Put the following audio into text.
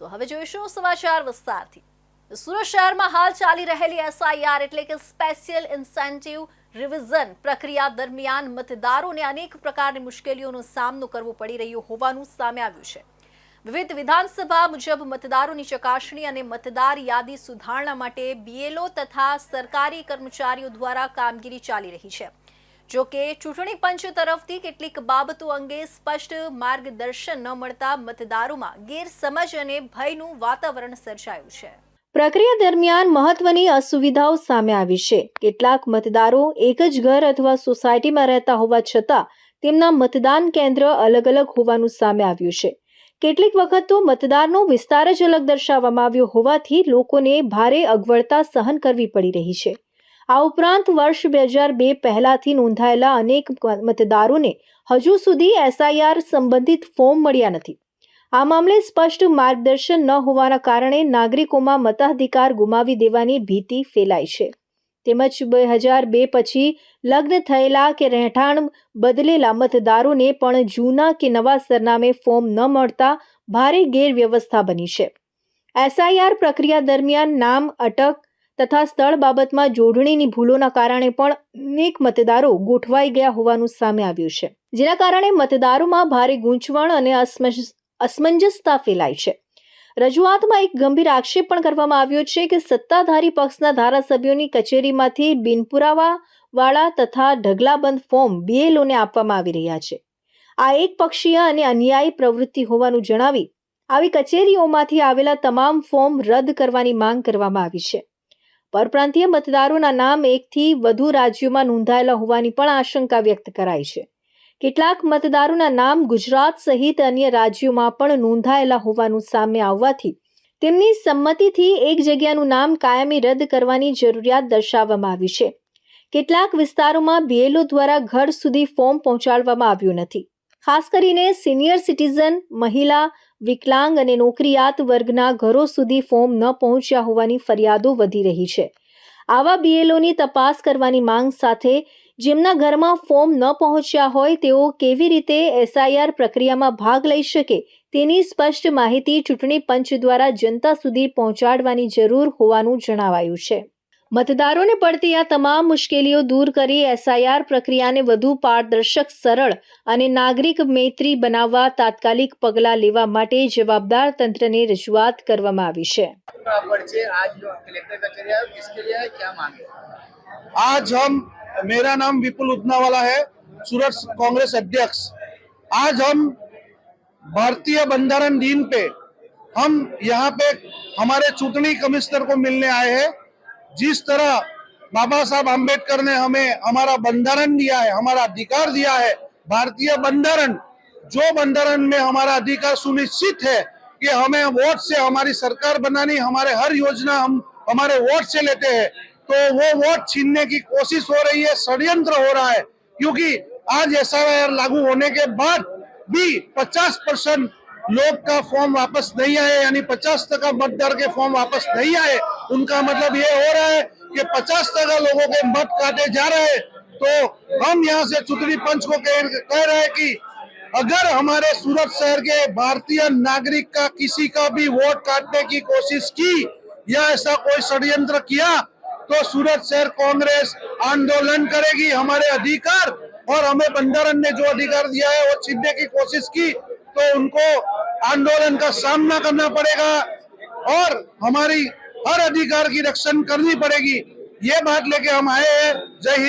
તો હવે જોઈશું સમાચાર વિસ્તારથી. સુરત શહેરમાં હાલ ચાલી રહેલી એસઆઈઆર એટલે કે સ્પેશિયલ ઇન્સેન્ટિવ રિવિઝન પ્રક્રિયા દરમિયાન મતદારોને અનેક પ્રકારની મુશ્કેલીઓનો સામનો કરવો પડી રહ્યો હોવાનું સામે આવ્યું છે. વિવિધ વિધાનસભા મુજબ મતદારોની ચકાસણી અને મતદાર યાદી સુધારણા માટે બીએલઓ તથા સરકારી કર્મચારીઓ દ્વારા કામગીરી ચાલી રહી છે. જો કે ચૂંટણી પંચ તરફથી કેટલીક બાબતો અંગે સ્પષ્ટ માર્ગદર્શન ન મળતા મતદારોમાં ગેરસમજ અને ભયનું વાતાવરણ સર્જાયું છે. પ્રક્રિયા દરમિયાન મહત્વની અસુવિધાઓ સામે આવી છે. કેટલાક મતદારો એક જ ઘર અથવા સોસાયટીમાં રહેતા હોવા છતાં તેમના મતદાન કેન્દ્ર અલગ અલગ હોવાનું સામે આવ્યું છે. કેટલીક વખત તો મતદારનો વિસ્તાર જ અલગ દર્શાવવામાં આવ્યો હોવાથી લોકોને ભારે અગવડતા સહન કરવી પડી રહી છે. આ ઉપરાંત વર્ષ બે હજાર બે પહેલાંથી નોંધાયેલા અનેક મતદારોને હજુ સુધી એસઆઈઆર સંબંધિત ફોર્મ મળ્યા નથી. આ મામલે સ્પષ્ટ માર્ગદર્શન ન હોવાના કારણે નાગરિકોમાં મતાધિકાર ગુમાવી દેવાની ભીતિ ફેલાઈ છે. તેમજ બે હજાર બે પછી લગ્ન થયેલા કે રહેઠાણ બદલેલા મતદારોને પણ જૂના કે નવા સરનામે ફોર્મ ન મળતા ભારે ગેરવ્યવસ્થા બની છે. એસઆઈઆર પ્રક્રિયા દરમિયાન નામ, અટક તથા સ્થળ બાબતમાં જોડણીની ભૂલોના કારણે પણ અનેક મતદારો ગોઠવાઈ ગયા હોવાનું સામે આવ્યું છે. જેના કારણે મતદારોમાં ભારે ગૂંચવણ અને અસમંજસતા ફેલાઈ છે. રજૂઆતમાં એક ગંભીર આક્ષેપ પણ કરવામાં આવ્યો છે કે સત્તાધારી પક્ષના ધારાસભ્યોની કચેરીમાંથી બિનપુરાવા વાળા તથા ઢગલાબંધ ફોર્મ બીએલઓને આપવામાં આવી રહ્યા છે. આ એક પક્ષીય અને અન્યાયી પ્રવૃત્તિ હોવાનું જણાવી આવી કચેરીઓમાંથી આવેલા તમામ ફોર્મ રદ કરવાની માંગ કરવામાં આવી છે. પરપ્રાંતીય મતદારોના નામ એકથી વધુ રાજ્યોમાં નોંધાયેલા હોવાની પણ આશંકા વ્યક્ત કરાઈ છે. કેટલાક મતદારોના નામ ગુજરાત સહિત અન્ય રાજ્યોમાં પણ નોંધાયેલા હોવાનું સામે આવવાથી તેમની સંમતિથી એક જગ્યાનું નામ કાયમી રદ કરવાની જરૂરિયાત દર્શાવવામાં આવી છે. કેટલાક વિસ્તારોમાં બીએલઓ દ્વારા ઘર સુધી ફોર્મ પહોંચાડવામાં આવ્યું નથી. ખાસ કરીને સિનિયર સિટીઝન, મહિલા વિકલાંગ અને નોકરિયાત વર્ગના ઘરો સુધી ફોર્મ ન પહોંચ્યા હોવાની ફરિયાદો વધી રહી છે. આવા બીએલઓની તપાસ કરવાની માંગ સાથે જેમના ઘરમાં ફોર્મ ન પહોંચ્યા હોય તેઓ કેવી રીતે એસઆઈઆર પ્રક્રિયામાં ભાગ લઈ શકે તેની સ્પષ્ટ માહિતી ચૂંટણી પંચ દ્વારા જનતા સુધી પહોંચાડવાની જરૂર હોવાનું જણાવાયું છે. મતદારોને પડતી આ તમામ મુશ્કેલીઓ દૂર કરી એસઆઈઆર પ્રક્રિયાને વધુ પારદર્શક સરળ અને નાગરિક મૈત્રી બનાવવા તાત્કાલિક પગલાં લેવા માટે જવાબદાર તંત્રને રજૂઆત કરવામાં આવી છે आपका परिचय आज जो कलेक्टर कचहरी आए किसके लिए आए क्या मांगे आज हम मेरा नाम विपुल उदनावाला है सूरत कांग्रेस अध्यक्ष आज हम भारतीय बंधारण दिन पे हम यहाँ पे हमारे चुटनी कमिश्नर को मिलने आए हैं जिस तरह बाबा साहब अंबेडकर ने हमें हमारा बंधारण दिया है, हमारा अधिकार दिया है, भारतीय बंधारण, जो बंधारण में हमारा अधिकार सुनिश्चित है कि हमें वोट से हमारी सरकार बनानी, हमारे हर योजना हम, हमारे वोट से लेते हैं तो वो वोट छीनने की कोशिश हो रही है, षड्यंत्र हो रहा है, क्योंकि आज एस लागू होने के बाद भी 50 परसेंट लोग का फॉर्म वापस नहीं आए, यानी 50 तक मतदार के फॉर्म वापस नहीं आए उनका मतलब ये हो रहा है कि 50 टका लोगों के मत काटे जा रहे तो हम यहाँ से चुनावी पंच को कह, रहे हैं कि अगर हमारे सूरत शहर के भारतीय नागरिक का किसी का भी वोट काटने की कोशिश की या ऐसा कोई षड्यंत्र किया तो सूरत शहर कांग्रेस आंदोलन करेगी हमारे अधिकार और हमें बंधारण ने जो अधिकार दिया है वो छीनने की कोशिश की तो उनको आंदोलन का सामना करना पड़ेगा। और हमारी हर अधिकार की रक्षण करनी पड़ेगी ये बात लेके हम आए हैं जय हिंद